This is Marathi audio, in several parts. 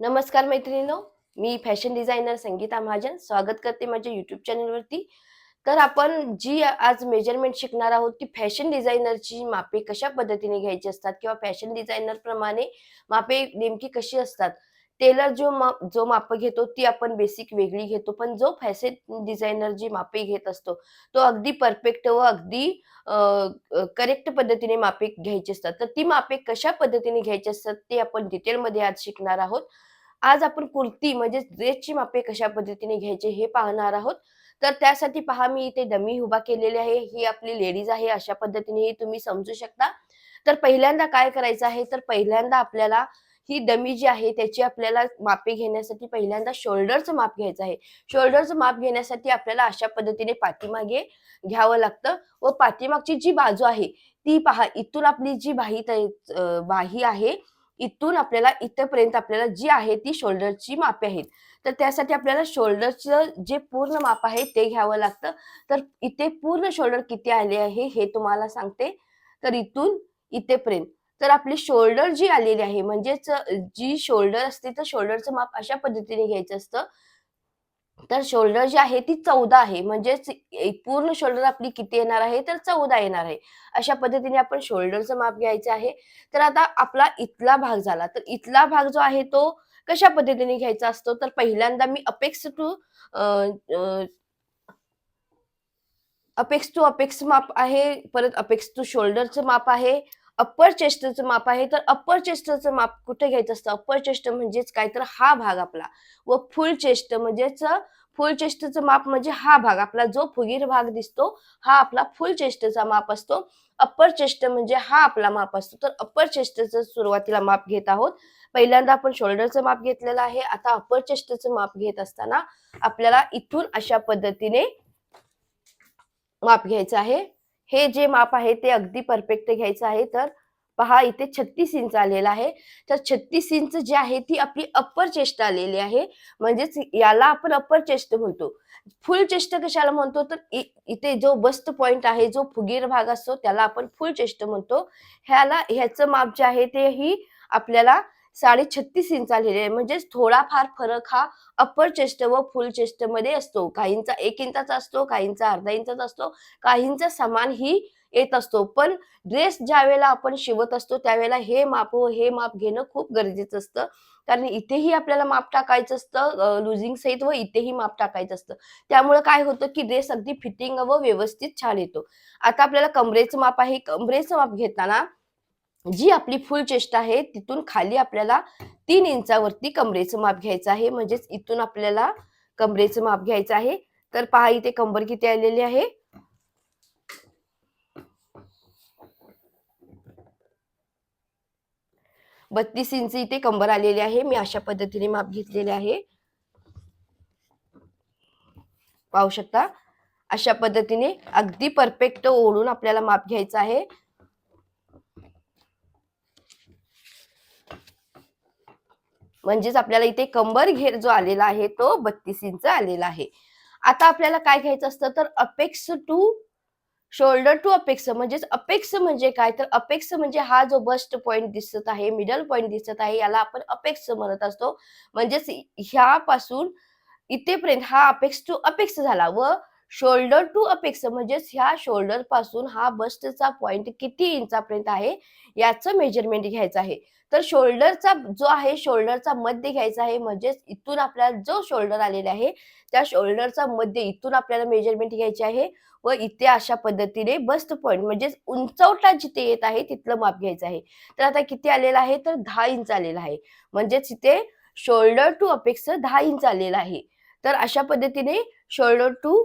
नमस्कार मैत्रिणींनो मी फॅशन डिझायनर संगीता महाजन. स्वागत करते माझ्या युट्यूब चॅनलवरती. तर आपण जी आज मेजरमेंट शिकणार आहोत ती फॅशन डिझायनरची मापे कशा पद्धतीने घ्यायची असतात किंवा फॅशन डिझायनर प्रमाणे मापे नेमकी कशी असतात टेलर जो माप जो माप घेतो ती आपण बेसिक वेगळी घेतो पण जो फॅशन डिझायनर जी मापे घेत असतो तो अगदी परफेक्ट व अगदी करेक्ट पद्धतीने मापे घ्यायची असतात. तर ती मापे कशा पद्धतीने घ्यायची असतात ते आपण डिटेलमध्ये आज शिकणार आहोत. आज आपण कुर्ती म्हणजे ड्रेसची मापे कशा पद्धतीने घ्यायचे हे पाहणार आहोत. तर त्यासाठी पहा मी इथे डमी उभा केलेली आहे. ही आपली लेडीज आहे अशा पद्धतीने हे तुम्ही समजू शकता. तर पहिल्यांदा काय करायचं आहे? तर पहिल्यांदा आपल्याला ही डमी जी आहे त्याची आपल्याला मापे घेण्यासाठी पहिल्यांदा शोल्डरचं माप घ्यायचं आहे. शोल्डरचं माप घेण्यासाठी आपल्याला अशा पद्धतीने पाठीमागे घ्यावं लागतं व पाठीमागची जी बाजू आहे ती पहा इथून आपली जी बाही बाही आहे इथून आपल्याला इथपर्यंत आपल्याला जी आहे ती शोल्डरची मापे आहेत. तर त्यासाठी आपल्याला शोल्डरचं जे पूर्ण माप आहे ते घ्यावं लागतं. तर इथे पूर्ण शोल्डर किती आले आहे हे तुम्हाला सांगते. तर इथून इथेपर्यंत. तर आपली शोल्डर जी आलेली आहे म्हणजेच जी शोल्डर असते तर शोल्डरचं माप अशा पद्धतीने घ्यायचं असतं. तर शोल्डर जी आहे ती चौदा आहे. म्हणजेच पूर्ण शोल्डर आपली किती येणार आहे? तर चौदा येणार आहे. अशा पद्धतीने आपण शोल्डरचं माप घ्यायचं आहे. तर आता आपला इथला भाग झाला. तर इथला भाग जो आहे तो कशा पद्धतीने घ्यायचा असतो? तर पहिल्यांदा मी apex to apex to apex माप आहे. परत अपेक्स टू शोल्डरचं माप आहे. अप्पर चेस्टचं माप आहे तर अप्पर चेस्टचं माप कुठे घ्यायचं असतं? अप्पर चेस्ट म्हणजेच काय? तर हा भाग आपला. व फुल चेस्ट म्हणजेच फुल चेस्टचं माप म्हणजे हा भाग. आपला जो फुगीर भाग दिसतो हा आपला फुल चेस्टचा माप असतो. अप्पर चेस्ट म्हणजे हा आपला माप असतो. तर अप्पर चेस्टचं सुरुवातीला माप घेत आहोत. पहिल्यांदा आपण शोल्डरचं माप घेतलेलं आहे. आता अप्पर चेस्टचं माप घेत असताना आपल्याला इथून अशा पद्धतीने माप घ्यायचं आहे. हे जे माप आहे ते अगदी परफेक्ट घ्यायचं आहे. तर पहा इथे छत्तीस इंच आलेलं आहे. तर छत्तीस इंच जे आहे ती आपली अप्पर चेस्ट आलेली आहे. म्हणजेच याला आपण अप्पर चेस्ट म्हणतो. फुल चेस्ट कशाला म्हणतो? तर इ- इथे जो बस्ट पॉइंट आहे जो फुगीर भाग असतो त्याला आपण फुल चेस्ट म्हणतो. ह्याला ह्याचं माप जे आहे ते ही आपल्याला साडे छत्तीस इंचा लिहिले आहे. म्हणजेच थोडाफार फरक हा अप्पर चेस्ट व फुल चेस्टमध्ये असतो. काहींचा एक इंचाचा असतो काहींचा अर्धा इंचाचा असतो काहींचा समान ही येत असतो. पण ड्रेस ज्या वेळेला आपण शिवत असतो त्यावेळेला हे माप व हे माप घेणं खूप गरजेचं असतं. कारण इथेही आपल्याला माप टाकायचं असतं लुझिंग सहित व इथेही माप टाकायचं असतं. त्यामुळे काय होतं की ड्रेस अगदी फिटिंग व व्यवस्थित छान येतो. आता आपल्याला कमरेचं माप आहे. कमरेचं माप घेताना जी आपली फुल चेस्ट आहे तिथून खाली आपल्याला तीन इंचावरती कमरेचं माप घ्यायचं आहे. म्हणजेच इथून आपल्याला कमरेचं माप घ्यायचं आहे. तर पहा इथे कंबर किती आलेली आहे? बत्तीस इंच इथे कंबर आलेली आहे. मी अशा पद्धतीने माप घेतलेले आहे. पाहू शकता? अशा पद्धतीने अगदी परफेक्ट ओढून आपल्याला माप घ्यायचं आहे. म्हणजेच आपल्याला इथे कंबर घेर जो आलेला आहे तो बत्तीस इंच आलेला आहे. आता आपल्याला काय घ्यायचं असतं तर apex to shoulder to apex म्हणजेच अपेक्स म्हणजे काय? तर अपेक्स म्हणजे हा जो बस्ट पॉइंट दिसत आहे मिडल पॉइंट दिसत आहे याला आपण अपेक्स म्हणत असतो. म्हणजेच ह्यापासून इथेपर्यंत हा अपेक्स टू अपेक्स झाला व शोल्डर टू अपेक्स म्हणजेच ह्या शोल्डरपासून हा बस्टचा पॉइंट किती इंचापर्यंत आहे याचं मेजरमेंट घ्यायचं आहे. तर शोल्डरचा जो आहे शोल्डरचा मध्य घ्यायचा आहे. म्हणजेच इथून आपल्याला जो शोल्डर आलेला आहे त्या शोल्डरचा मध्य इथून आपल्याला मेजरमेंट घ्यायचे आहे व इथे अशा पद्धतीने बस्ट पॉईंट म्हणजेच उंचवटा जिथे येत आहे तिथलं माप घ्यायचं आहे. तर आता किती आलेलं आहे? तर दहा इंच आलेला आहे. म्हणजेच इथे शोल्डर टू अपेक्स दहा इंच आलेला आहे. तर अशा पद्धतीने शोल्डर टू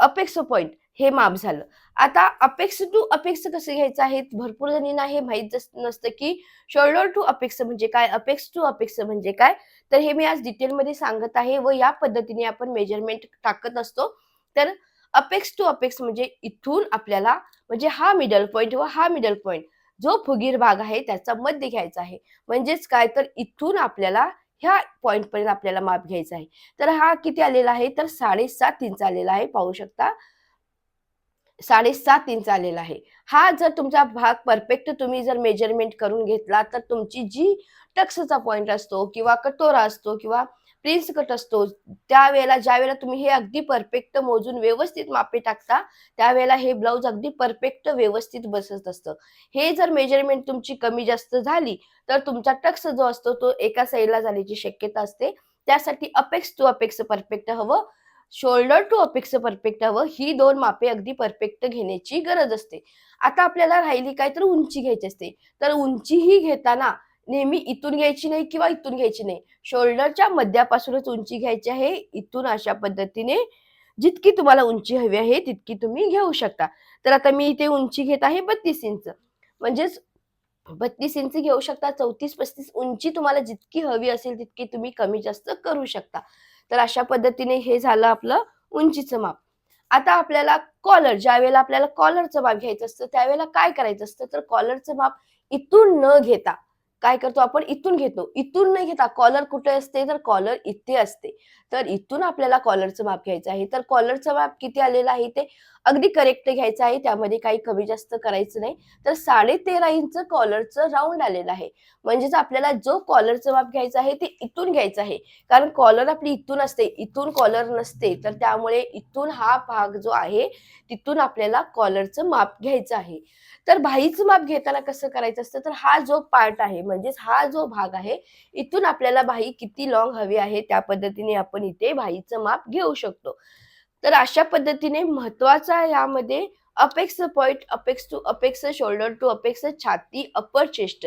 अपेक्स पॉईंट हे माप झालं. आता अपेक्ष टू अपेक्ष कसं घ्यायचं आहे भरपूर जणींना हे माहीत नसतं की शोल्डर टू अपेक्ष म्हणजे काय? अपेक्स टू अपेक्ष म्हणजे काय? तर हे मी आज डिटेलमध्ये सांगत आहे व या पद्धतीने आपण मेजरमेंट टाकत असतो. तर अपेक्स टू अपेक्स म्हणजे इथून आपल्याला म्हणजे हा मिडल पॉईंट व हा मिडल पॉईंट जो फुगीर भाग आहे त्याचा मध्य घ्यायचा आहे. म्हणजेच काय? तर इथून आपल्याला ह्या पॉईंट पर्यंत आपल्याला माप घ्यायचा आहे. तर हा किती आलेला आहे? तर साडेसात इंच आलेला आहे. पाहू शकता. साडेसात इंच आलेला आहे. हा जर तुमचा भाग परफेक्ट तुम्ही जर मेजरमेंट करून घेतला तर तुमची जी टक्सचा पॉइंट असतो किंवा कटोरा असतो किंवा प्रिन्स कट असतो त्यावेळेला ज्या वेळेला तुम्ही हे अगदी परफेक्ट मोजून व्यवस्थित मापे टाकता त्यावेळेला हे ब्लाऊज अगदी परफेक्ट व्यवस्थित बसत असतं. हे जर मेजरमेंट तुमची कमी जास्त झाली तर तुमचा टक्स जो असतो तो एका साईडला जाण्याची शक्यता असते. त्यासाठी अपेक्स टू अपेक्स परफेक्ट हवं. शोल्डर टू अपेक्स परफेक्ट हवं. ही दोन मापे अगदी परफेक्ट घेण्याची गरज असते. आता आपल्याला राहिली काय तर उंची घ्यायची असते. तर उंची ही घेताना नेहमी इथून घ्यायची नाही किंवा इथून घ्यायची नाही. शोल्डरच्या मध्यापासूनच उंची घ्यायची आहे. इथून अशा पद्धतीने जितकी तुम्हाला उंची हवी आहे तितकी तुम्ही घेऊ शकता. तर आता मी इथे उंची घेत आहे बत्तीस इंच. म्हणजेच बत्तीस इंच घेऊ शकता. चौतीस पस्तीस उंची तुम्हाला जितकी हवी असेल तितकी तुम्ही कमी जास्त करू शकता. तर अशा पद्धतीने हे झालं आपलं उंचीचं माप. आता आपल्याला कॉलर ज्या वेळेला आपल्याला कॉलरचं माप घ्यायचं असतं त्यावेळेला काय करायचं असतं? तर कॉलरचं माप इथून न घेता काय करतो आपण? इथून घेतो. इथून नाही घेता कॉलर कुठे असते? तर कॉलर इथे असते. तर इथून आपल्याला कॉलरचं माप घ्यायचं आहे. तर कॉलरचं माप किती आलेलं आहे ते? अगदी करेक्ट घ्यायचं आहे. त्यामध्ये काही कमी जास्त करायचं नाही. तर साडे तेरा इंच कॉलरचं राऊंड आलेलं आहे. म्हणजेच आपल्याला जो कॉलरचं माप घ्यायचं आहे ते इथून घ्यायचं आहे. कारण कॉलर आपली इथून असते. इथून कॉलर नसते. तर त्यामुळे इथून हा भाग जो आहे तिथून आपल्याला कॉलरचं माप घ्यायचं आहे. तर भाईचं माप घेताना कसं करायचं असतं? तर हा जो पार्ट आहे म्हणजेच हा जो भाग आहे इथून आपल्याला भाई किती लॉंग हवी आहे त्या पद्धतीने आपण इथे भाईचं माप घेऊ शकतो. तर अशा पद्धतीने महत्त्वाचा यामध्ये apex point apex to apex shoulder to apex छाती अपर चेस्ट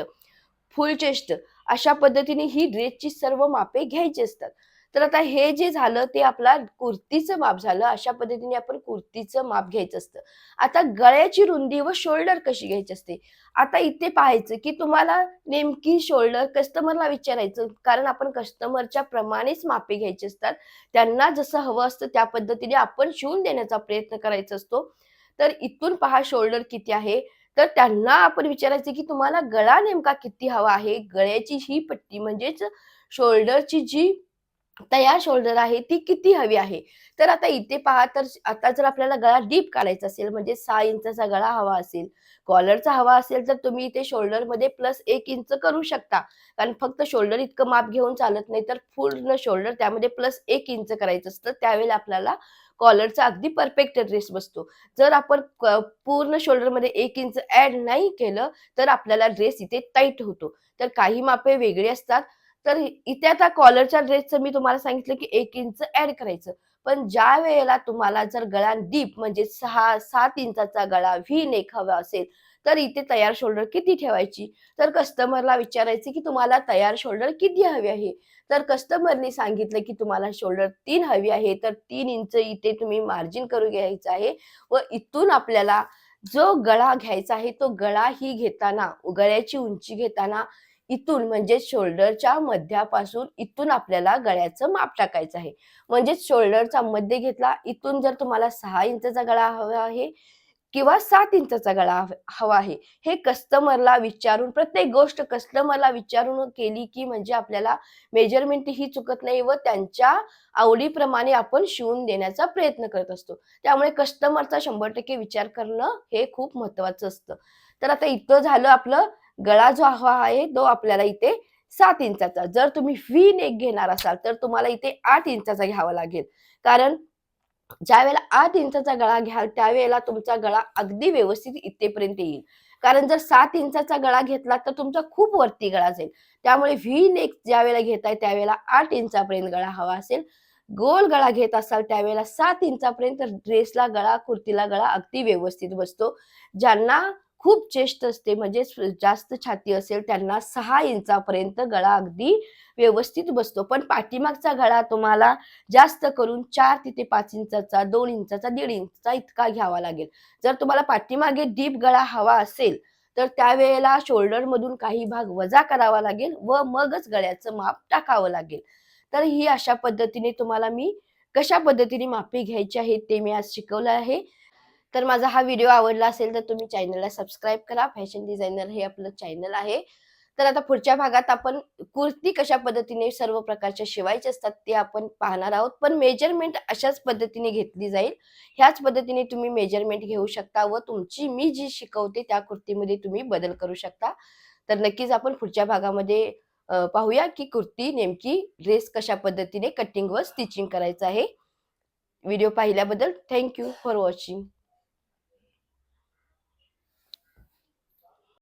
फुल चेस्ट अशा पद्धतीने ही ड्रेसची सर्व मापे घ्यायची असतात. तर आता हे जे झालं ते आपला कुर्तीचं माप झालं. अशा पद्धतीने आपण कुर्तीचं माप घ्यायचं असतं. आता गळ्याची रुंदी व शोल्डर कशी घ्यायची असते? आता इथे पाहायचं की तुम्हाला नेमकी शोल्डर कस्टमरला विचारायचं. कारण आपण कस्टमरच्या प्रमाणेच मापे घ्यायचे असतात. त्यांना जसं हवं असतं त्या पद्धतीने आपण शिवून देण्याचा प्रयत्न करायचा असतो. तर इथून पहा शोल्डर किती आहे. तर त्यांना आपण विचारायचं की तुम्हाला गळा नेमका किती हवा आहे? गळ्याची ही पट्टी म्हणजेच शोल्डरची जी तयार शोल्डर आहे ती किती हवी आहे? तर आता इथे पहा तर आता जर आपल्याला गळा डीप काढायचा असेल म्हणजे सहा इंचाचा गळा हवा असेल कॉलरचा हवा असेल तर तुम्ही इथे शोल्डरमध्ये प्लस एक इंच करू शकता. कारण फक्त शोल्डर इतकं माप घेऊन चालत नाही तर पूर्ण शोल्डर त्यामध्ये प्लस एक इंच करायचं असतं. त्यावेळेला आपल्याला कॉलरचा अगदी परफेक्ट ड्रेस बसतो. जर आपण पूर्ण शोल्डरमध्ये एक इंच ऍड नाही केलं तर आपल्याला ड्रेस इथे टाईट होतो. तर काही मापे वेगळी असतात. तर इथे आता कॉलरच्या ड्रेसचं मी तुम्हाला सांगितलं की एक इंच ऍड करायचं. पण ज्या वेळेला तुम्हाला जर गळा डीप म्हणजे सहा सात इंचाचा गळा व्ही नेक हवा असेल तर इथे तयार शोल्डर किती ठेवायची? तर कस्टमरला विचारायचे की तुम्हाला तयार शोल्डर किती हवी आहे? तर कस्टमरने सांगितलं की तुम्हाला शोल्डर तीन हवी आहे तर तीन इंच इथे तुम्ही मार्जिन करून घ्यायचं आहे व इथून आपल्याला जो गळा घ्यायचा आहे तो गळा ही घेताना गळ्याची उंची घेताना इथून म्हणजे शोल्डरच्या मध्यापासून इथून आपल्याला गळ्याचं माप टाकायचं आहे. म्हणजेच शोल्डरचा मध्य घेतला इथून जर तुम्हाला सहा इंचचा गळा हवा आहे किंवा सात इंचाचा गळा हवा आहे हे कस्टमरला विचारून प्रत्येक गोष्ट कस्टमरला विचारून केली की म्हणजे आपल्याला मेजरमेंट ही चुकत नाही व त्यांच्या आवडीप्रमाणे आपण शिवून देण्याचा प्रयत्न करत असतो. त्यामुळे कस्टमरचा शंभर टक्के विचार करणं हे खूप महत्वाचं असतं. तर आता इथं झालं आपलं गळा जो हवा आहे तो आपल्याला इथे सात इंचाचा. जर तुम्ही व्ही नेक घेणार असाल तर तुम्हाला इथे आठ इंचाचा घ्यावा लागेल. कारण ज्या वेळेला आठ इंचाचा गळा घ्याल त्यावेळेला तुमचा गळा अगदी व्यवस्थित इथेपर्यंत येईल. कारण जर सात इंचाचा गळा घेतला तर तुमचा खूप वरती गळा जाईल त्यामुळे व्ही नेक ज्या वेळेला घेताय त्यावेळेला आठ इंचापर्यंत गळा हवा असेल. गोल गळा घेत असाल त्यावेळेला सात इंचापर्यंत ड्रेसला गळा कुर्तीला गळा अगदी व्यवस्थित बसतो. ज्यांना खूप चेष्ट असते. म्हणजे जास्त छाती असेल त्यांना सहा इंचापर्यंत गळा अगदी व्यवस्थित बसतो. पण पाठीमागचा गळा तुम्हाला जास्त करून चार तिथे पाच इंचाचा दोन इंचाचा दीड इंचचा इतका घ्यावा लागेल. जर तुम्हाला पाठीमागे डीप गळा हवा असेल तर त्यावेळेला शोल्डर मधून काही भाग वजा करावा लागेल व मगच गळ्याचं माप टाकावं लागेल. तर ही अशा पद्धतीने तुम्हाला मी कशा पद्धतीने मापी घ्यायची आहे ते मी आज शिकवलं आहे. तर माझा हा व्हिडिओ आवडला असेल तर तुम्ही चॅनलला सबस्क्राईब करा. फॅशन डिझायनर हे आपलं चॅनल आहे. तर आता पुढच्या भागात आपण कुर्ती कशा पद्धतीने सर्व प्रकारच्या शिवायचे असतात ते आपण पाहणार आहोत. पण मेजरमेंट अशाच पद्धतीने घेतली जाईल. ह्याच पद्धतीने तुम्ही मेजरमेंट घेऊ शकता व तुमची मी जी शिकवते त्या कुर्तीमध्ये तुम्ही बदल करू शकता. तर नक्कीच आपण पुढच्या भागामध्ये पाहूया की कुर्ती नेमकी ड्रेस कशा पद्धतीने कटिंग व स्टिचिंग करायचं आहे. व्हिडिओ पाहिल्याबद्दल थँक्यू फॉर वॉचिंग